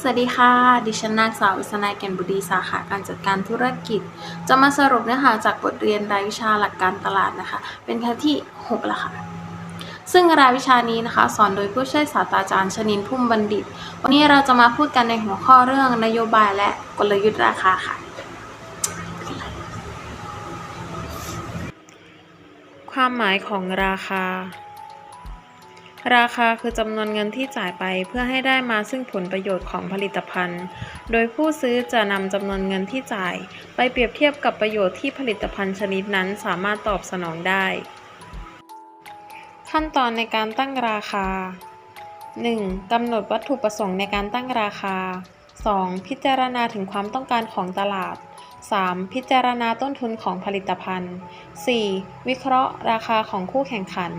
สวัสดีค่ะ ดิฉันนางสาววิศนาแก่นบุรีสาขาการจัดการธุรกิจ จะมาสรุปเนื้อหาจากบทเรียนรายวิชาหลักการตลาดนะคะ เป็นครั้งที่ 6 แล้วค่ะ ซึ่งรายวิชานี้นะคะ สอนโดยผู้ช่วยศาสตราจารย์ชนินพุ่มบัณฑิต วันนี้เราจะมาพูดกันในหัวข้อเรื่องนโยบายและกลยุทธ์ราคาค่ะ ความหมายของราคา ราคาคือจำนวนเงินที่จ่ายไปเพื่อให้ได้มาซึ่งผลประโยชน์ของผลิตภัณฑ์ โดยผู้ซื้อจะนำจำนวนเงินที่จ่าย ไปเปรียบเทียบกับประโยชน์ที่ผลิตภัณฑ์ชนิดนั้นสามารถตอบสนองได้ ขั้นตอนในการตั้งราคา 1. กำหนดวัตถุประสงค์ในการตั้งราคา 2. พิจารณาถึงความต้องการของตลาด 3. พิจารณาต้นทุนของผลิตภัณฑ์ 4. วิเคราะห์ราคาของคู่แข่งขัน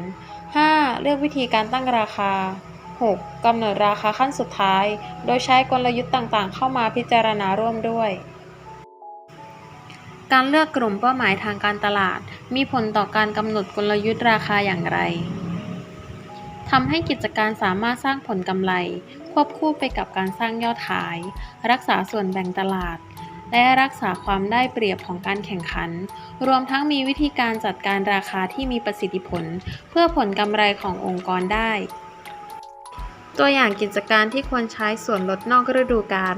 5. เลือกวิธีการตั้งราคา 6. กำหนดราคาขั้นสุดท้าย โดยใช้กลยุทธ์ต่างๆ เข้ามาพิจารณาร่วมด้วย การเลือกกลุ่มเป้าหมายทางการตลาด มีผลต่อการกำหนดกลยุทธ์ราคาอย่างไรทำให้กิจการสามารถสร้างผลกำไร ควบคู่ไปกับการสร้างยอดขาย รักษาส่วนแบ่งตลาด และรักษาความได้เปรียบของการแข่งขัน รวมทั้งมีวิธีการจัดการราคาที่มีประสิทธิผล เพื่อผลกำไรขององค์กรได้ ตัวอย่างกิจการที่ควรใช้ส่วนลดนอกฤดูกาล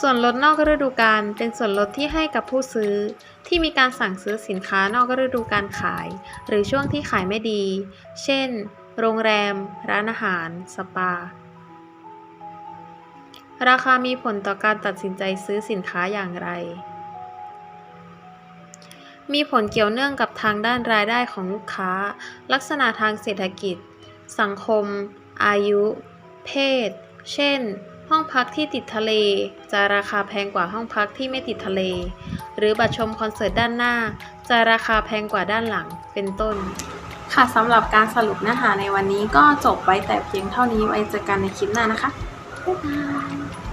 ส่วนลดนอกฤดูกาลเป็นส่วนลดที่ให้กับผู้ซื้อ ที่มีการสั่งซื้อสินค้านอกฤดูการขาย หรือช่วงที่ขายไม่ดี เช่น โรงแรม ร้านอาหาร สปา ราคามีผลต่อการตัดสินใจซื้อสินค้าอย่างไร มีผลเกี่ยวเนื่องกับทางด้านรายได้ของลูกค้า ลักษณะทางเศรษฐกิจ สังคม อายุ เพศ เช่น ห้องพักที่ติดทะเล จะราคาแพงกว่าห้องพักที่ไม่ติดทะเล หรือบัตรชมคอนเสิร์ตด้านหน้า จะราคาแพงกว่าด้านหลัง เป็นต้นค่ะสำหรับการสรุปเนื้อหาในวันนี้ก็จบไว้แต่เพียงเท่านี้ไว้เจอกันในคลิปหน้านะคะ บ๊ายบาย